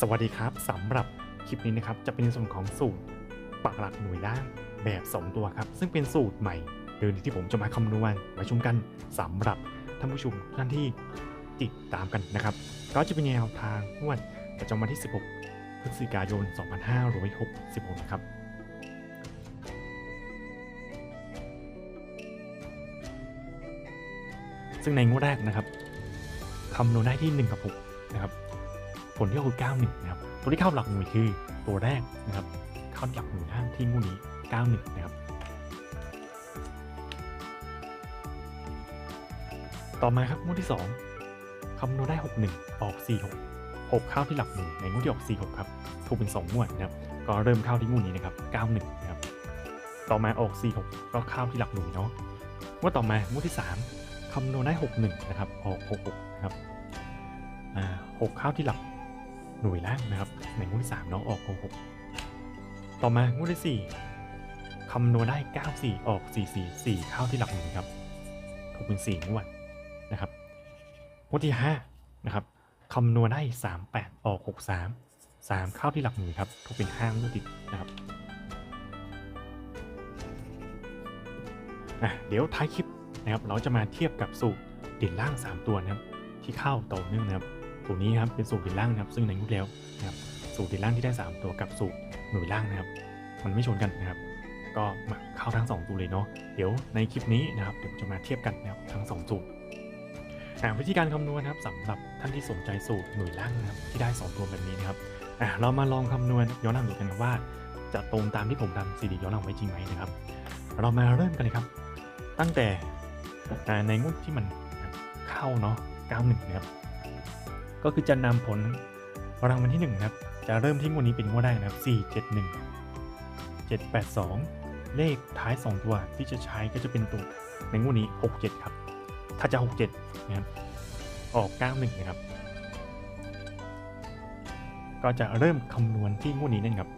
สวัสดีครับสำหรับคลิปนี้นะครับจะเป็นในส่วนของสูตรปักหลักหน่วยล่างแบบ 2 ตัวครับ ซึ่งเป็นสูตรใหม่เดิมที่ผมจะมาคำนวณมาชมกันสำหรับท่านผู้ชมท่านที่ติดตามกันนะครับ ก็จะเป็นแนวทางงวดประจำวันที่ 16 พฤศจิกายน 2566 นะครับซึ่งในงวดแรกนะครับคำนวณได้ที่1กับ6นะครับ ผลที่ออกคือ91นะครับตัวที่เข้าหลักหน่วยคือตัวแรกนะครับ เข้าหลักหน่วยล่างที่งวดนี้ 91 นะครับ ต่อมาครับงวดที่ 2คำนวณได้ 61 ออก 46 6 เข้าที่หลักหน่วยในงวดที่ออก46 ครับ ถูกเป็น 2 งวดนะครับ ก็เริ่มเข้าที่งวดนี้นะครับ 91 นะครับ ต่อมาออก 46 ก็เข้าที่หลักหน่วยเนาะงวดต่อมางวดที่ 3คำนวณได้ 61 นะครับ ออก 66 นะครับ อ่า 6 เข้าที่หลัก หน่วยล่างนะครับ ในงวดที่3เนาะออก66ต่อมางวดที่4คำนวณได้ 94 ออก 44 4 เข้าที่หลักหน่วยครับถูกเป็น4งวดนะครับงวดที่5นะครับคำนวณได้ 38 ออก 63 3 เข้าที่หลักหน่วยครับถูกเป็น5งวดติดนะครับอะเดี๋ยวท้ายคลิปนะครับเราจะมาเทียบกับสูตรด่นล่าง 3 ตัวนะครับที่เข้าต่อเนื่องนะครับ ตัวนี้ครับเป็นสูตรด่นล่างนะครับ ซึ่งในงวดแล้วนะครับสูตรด่นล่างที่ได้ 3 ตัวกับสูตรหน่วยล่างนะครับ มันไม่ชนกันนะครับ ก็มาเข้าทั้ง2ตัวเลยเนาะเดี๋ยวในคลิปนี้นะครับเดี๋ยวจะมาเทียบกันนะครับทั้ง2สูตรอ่าวิธีการคำนวณนะครับสำหรับท่านที่สนใจสูตรหน่วยล่างนะครับที่ได้ 2 ตัวแบบนี้นะครับอ่าเรามาลองคำนวณย้อนหลังดูกันว่า จะตรงตามที่ผมทำซีดีย้อนหลังไว้จริงไหมนะครับ เรามาเริ่มกันเลยครับ ตั้งแต่ในงวดที่มันเข้าเนาะ91นะครับ ก็คือจะนำผลรางวัลที่1นะครับ จะเริ่มที่งวดนี้เป็นงวดแรกนะครับ 471 782 เลขท้าย 2 ตัวที่จะใช้ก็จะเป็นตัวในงวดนี้ 67 ครับ ถ้าจะ 67 นะครับ ออก 91 นะครับ ก็จะเริ่มคำนวณที่งวดนี้นั่นครับ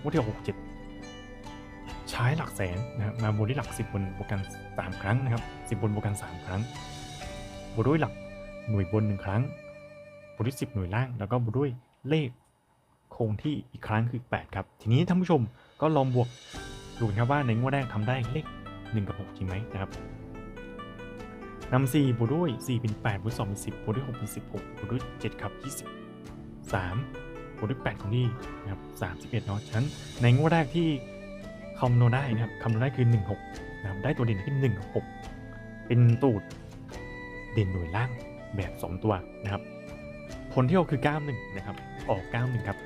งวดที่ 67 ใช้หลักแสนนะครับมาบวกด้วยหลัก 10 บนบวกกัน 3 ครั้งนะครับ 10 บนบวกกัน 3 ครั้งบวกด้วยหลักหน่วยบน 1 ครั้ง วกด้วย10 หน่วยล่าง แล้วก็บวกด้วยเลขคงที่อีกครั้งคือ 8 ครับ ทีนี้ท่านผู้ชมก็ลองบวกดูกันครับว่าในงวดแรกทำได้เลข 1 กับ 6 จริงไหมนะครับนำ4บวกด้วย 4 เป็น8บวก2เป็น10บวกด้วย6เป็น16บวกด้วย7ครับ20 3บวกด้วย8ของนี่นะครับ31เนาะฉะนั้นในงวดแรกที่คำนวณได้นะครับคำนวณได้คือ 1 6นะครับได้ตัวเด่นที่1 6 เป็นตูดเด่นหน่วยล่างแบบ 2 ตัวนะครับ ผลที่ออกคือ91นะครับ ออก91ครับ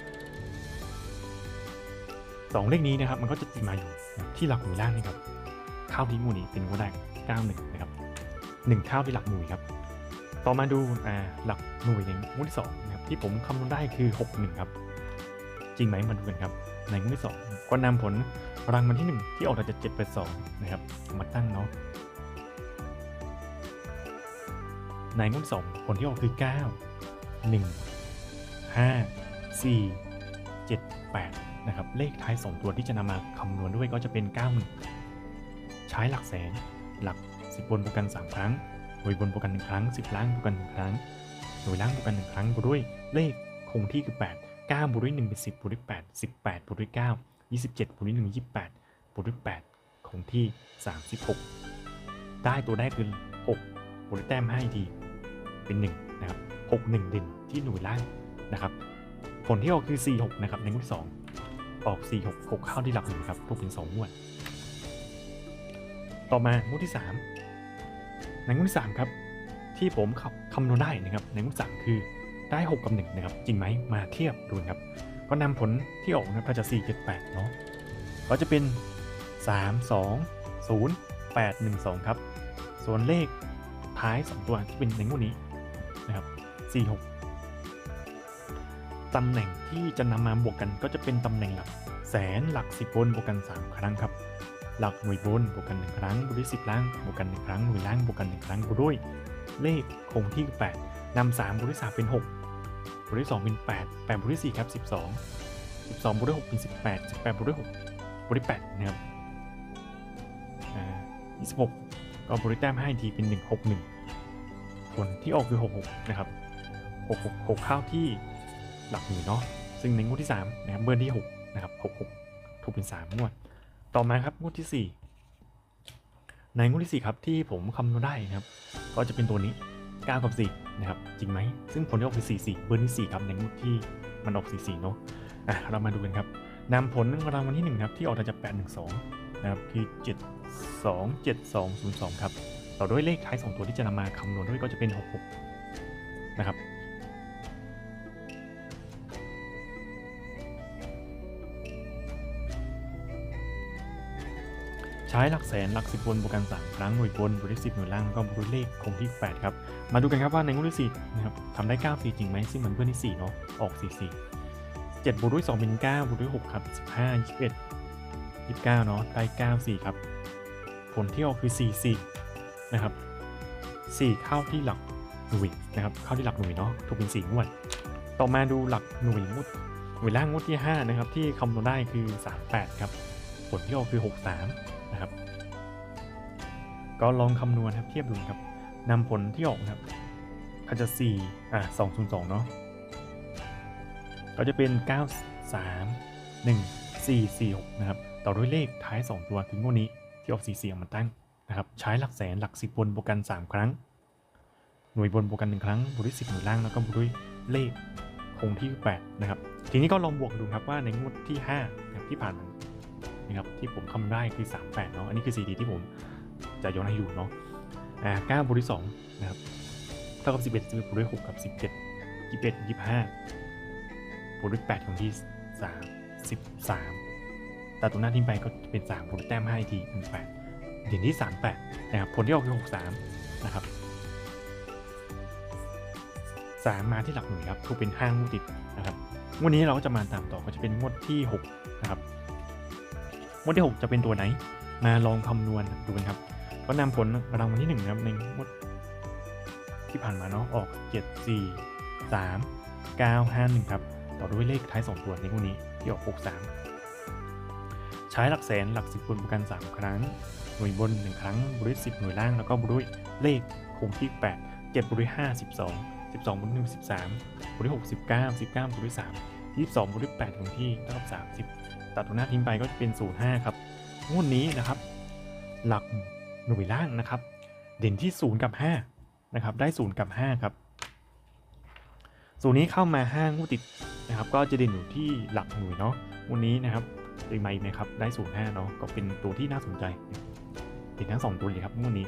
2เลขนี้นะครับมันก็จะติดมาอยู่ที่หลักหน่วยล่างนี่ครับเข้าที่หมู่นี้เป็นงวดแรก91นะครับ1เข้าที่หลักหน่วยครับ ต่อมาดูอ่าหลักหน่วยในงวดที่2นะครับที่ผมคำนวณได้คือ 61 ครับ จริงไหมมาดูกันครับ ในงวดที่ 2 ก็นำผลรางวัลที่ 1 ที่ออกมาจาก782นะครับมาตั้งเนาะในงวดที่2ผลที่ออกคือ 9 1 5 4 7 8นะครับเลขท้าย 2 ตัวที่จะนำมาคำนวณด้วยก็จะเป็น 91 ใช้หลักแสน หลัก 10 บนบวกกัน 3 ครั้งหน่วยบนบวกกัน1ครั้ง 10 ล่างบวกกัน1ครั้งหน่วยล่างบวกกัน1ครั้งบวกด้วยเลขคงที่คือ 8 9บวกด้วย1เป็น10บวกด้วย8 18บวกด้วย9 27บวกด้วย1 28บวกด้วย8คงที่ 36 ได้ตัวแรกคือ6บวกด้วยแต้มให้ทีเป็น 1 นะครับ 6 1ด่นที่หน่วยล่างนะครับ ผลที่ออกคือ 4 6 นะครับในงวดที่2ออก 4 6 6เข้าที่หลักหนึ่งครับถูกเป็น2งวด ต่อมางวดที่ 3 ในงวดที่3ครับที่ผมขับคำนวณได้นะครับในงวดที่3คือได้ 6 กับ1นะครับจริงไหมมาเทียบดูครับ ก็นำผลที่ออกนะครับถ้าจะ 4 7 8เนาะก็จะเป็น 3 2 0 8 1 2 ครับ ส่วนเลขท้าย 2 ตัวที่เป็นในงวดนี้นะครับ 4 6ตำแหน่งที่จะนำมาบวกกันก็จะเป็นตำแหน่งหลักแสนหลักสิบบนบวกกัน 3 ครั้งครับ หลักหน่วยบนบวกกัน 1 ครั้งบวกด้วย10 ล่างบวกกัน 1 ครั้งหน่วยล่างบวกกัน 1 ครั้งบวกด้วยเลขคงที่ 8นำ3บวกด้วย3เป็น6บวกด้วย2เป็น8 8บวกด้วย4ครับ 12 12บวกด้วย6เป็น18 18บวกด้วย6บวกด้วย8นะครับอ่า26 ก็บวกด้วยแต้มให้ทีเป็น 1 6 1 ผลที่ออกคือ 66 นะครับ 6 6 6เข้าที่หลักหมื่นเนาะซึ่งในงวดที่3นะครับเบิร์ที่6นะครับ66ถูกเป็น3งวด ต่อมาครับงวดที่ 4 ในงวดที่ 4 ครับที่ผมคำนวณได้นะครับ ก็จะเป็นตัวนี้9กับ4นะครับจริงไหมซึ่งผลที่ออกคือ4 4เบอร์ที่4ครับในงวดที่มันออก4 4เนาะอะเรามาดูกันครับนำผลรางวัลที่1ครับที่ออกจาก8 1 2นะครับคือ 7 2 7 2 0 2 ครับ ต่อด้วยเลขท้าย 2 ตัวที่จะนำมาคำนวณด้วยก็จะเป็น 66 นะครับ ช้หลักแสนหลักสิบบนบวกกันสามครั้งหน่วยบนบวกด้วยสิบหน่วยล่างแล้วก็บวกด้วยเลขคงที่แปดครับ มาดูกันครับว่าในงวดที่สี่นะครับทำได้เก้าสี่จริงไหมซึ่งเหมือนเพื่อนที่สี่เนาะออกสี่สี่เจ็ดบวกด้วยสองเป็นเก้าบวกด้วยหกครับสิบห้ายี่สิบเอ็ดยี่สิบเก้าเนาะได้เก้าสี่ครับ ผลที่ออกคือสี่สี่นะครับสี่เข้าที่หลักหน่วยนะครับเข้าที่หลักหน่วยเนาะถูกเป็นสี่งวด ต่อมาดูหลักหน่วยงวดหน่วยล่างงวดที่ห้านะครับ ที่คำนวณได้คือสามแปดครับ ผลที่ออกคือหกสาม นะครับ ก็ลองคำนวณครับเทียบดูครับนำผลที่ออกนะครับก็จะ4อะ202เนาะก็จะเป็น 9 3 1 4 4 6นะครับต่อด้วยเลขท้าย 2 ตัวคืองวดนี้ที่ออก4 4เอามาตั้งนะครับใช้หลักแสนหลัก10บบนบวกกัน 3 ครั้ง หน่วยบนบวกกัน 1 ครั้งบวกด้วย10หน่วยล่างแล้วก็บวกด้วยเลขคงที่ 8 นะครับ ทีนี้ก็ลองบวกดูครับว่าในงวดที่5นะครับที่ผ่านมา นะครับที่ผมคำได้คือ 38เนาะอันนี้คือ CD ที่ผมจะย้อนให้ดูเนาะอ่า9บวกด้วย2นะครับเท่ากับ 11 11บวกด้วย6กับ 17 21 25บวกด้วย8ของที่3 13แต่ตัวหน้าทิ้งไปก็เป็น3บวกด้วยแต้ม5อีกทีเป็น8เด่นที่ 38นะครับผลที่ออกคือ63นะครับ3มาที่หลักหน่วยครับถูกเป็น5งวดติดนะครับงวดนี้เราก็จะมาตามต่อก็จะเป็นงวดที่6นะครับ งวดที่ 6 จะเป็นตัวไหน มาลองคำนวณดูกันครับ ก็นำผลรางวัลที่1นะครับในงวดที่ผ่านมาเนาะออก 7 4 3 9 5 1ครับต่อด้วยเลขท้าย 2 ตัวในงวดนี้ที่ออก 63 ใช้หลักแสนหลักสิบบนประกัน 3 ครั้ง หน่วยบน 1 ครั้งบริสิบหน่วยล่างแล้วก็บริเลขคงที่ 8 7บริ5 12 12บริ1 13บริ6 19 19บริ3 22บริ8คงที่เท่ากับ30 ตัดตัวหน้าทิ้งไปก็จะเป็น 05 ครับงวดนี้นะครับ หลักหน่วยล่างนะครับ เด่นที่ 0 กับ 5 นะครับ ได้ 0 กับ 5 ครับศูนย์นี้เข้ามา5งวดติดนะครับ ก็จะเด่นอยู่ที่หลักหน่วยเนาะงวันนี้นะครับเด่นมาอีกนะครับ ได้0 5เนาะ ก็เป็นตัวที่น่าสนใจเด่นทั้ง 2 ตัวเลยครับงวดนี้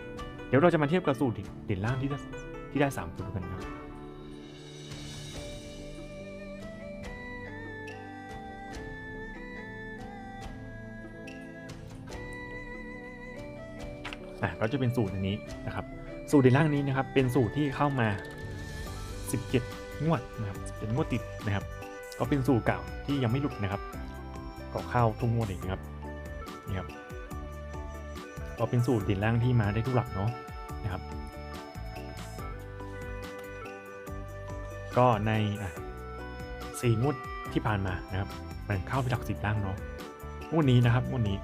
เดี๋ยวเราจะมาเทียบกับสูตรเด่นล่างที่ได้ที่ได้3ตัวกันครับ อะก็จะเป็นสูตรอันนี้นะครับ สูตรในล่างนี้นะครับเป็นสูตรที่เข้ามา 17 งวดนะครับเป็นงวดติดนะครับ ก็เป็นสูตรเก่าที่ยังไม่หลุดนะครับก็เข้าทุกงวดเองนะครับนี่ครับก็เป็นสูตรเด่นล่างที่มาได้ทุกหลักเนาะนะครับ ก็ในอะสี่งวดที่ผ่านมานะครับมันเข้าไปหลักสิบล่างเนาะงวดนี้นะครับงวดนี้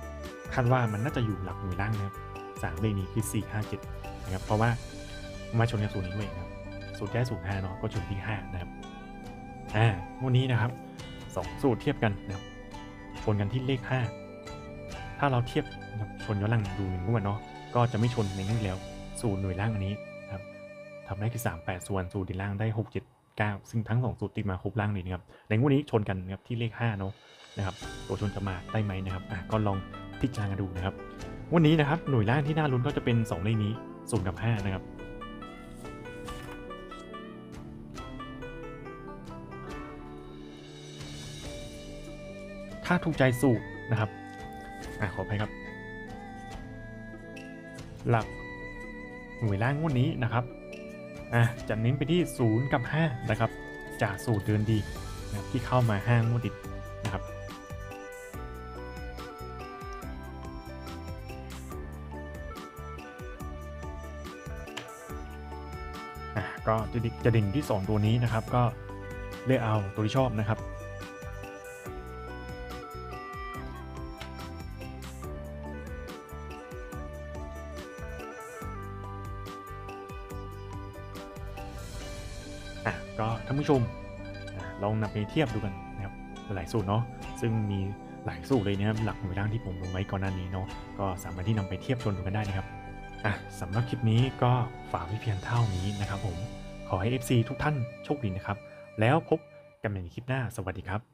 คาดว่ามันน่าจะอยู่หลักหน่วยล่างนะครับ สามเลขนี้คือ 4 5 7นะครับเพราะว่ามาชนกับสูตรนี้ด้วยนะครับสูตรแค่สูตร5เนาะก็ชนที่ 5 นะครับอ่าวันนี้นะครับ 2 สูตรเทียบกันนะครับชนกันที่เลข 5 ถ้าเราเทียบนะชนย้อนหลังดูหนึ่งงวดเนาะก็จะไม่ชนในงวดแล้ว สูตรหน่วยล่างอันนี้นะครับทำได้คือ 3 8 ส่วนสูตรดีล่างได้ 6 7 9 ซึ่งทั้ง 2 สูตรติดมาครบล่างเลยนะครับในงวดนี้ชนกันนะครับที่เลข5เนาะนะครับตัวชนจะมาได้ไหมนะครับอะก็ลองพิจารณาดูนะครับ วันนี้นะครับหน่วยล่างที่น่าลุ้นก็จะเป็น2เลขนี้0กับ5นะครับถ้าถูกใจสูตรนะครับอะขออภัยครับ หลักหน่วยล่างงวันนี้นะครับอะจะเน้นไปที่ 0 กับ 5 นะครับ จากสูตรเดินดีนะครับที่เข้ามา5งวดติด ก็จะดิจะเด่นที่ 2 ตัวนี้นะครับ ก็เลือกเอาตัวที่ชอบนะครับ อะก็ท่านผู้ชมอลองนำไปเทียบดูกันนะครับหลายสูตรเนาะซึ่งมีหลายสูตรเลยนะครับหลักหน่วยล่างที่ผมลงไว้ก่อนหน้านี้เนาะก็สามารถที่นำไปเทียบชนดูกันได้นะครับ อะสำหรับคลิปนี้ก็ฝากไว้เพียงเท่านี้นะครับผม ขอให้ FC ทุกท่านโชคดีนะครับ แล้วพบกันใหม่ในคลิปหน้า สวัสดีครับ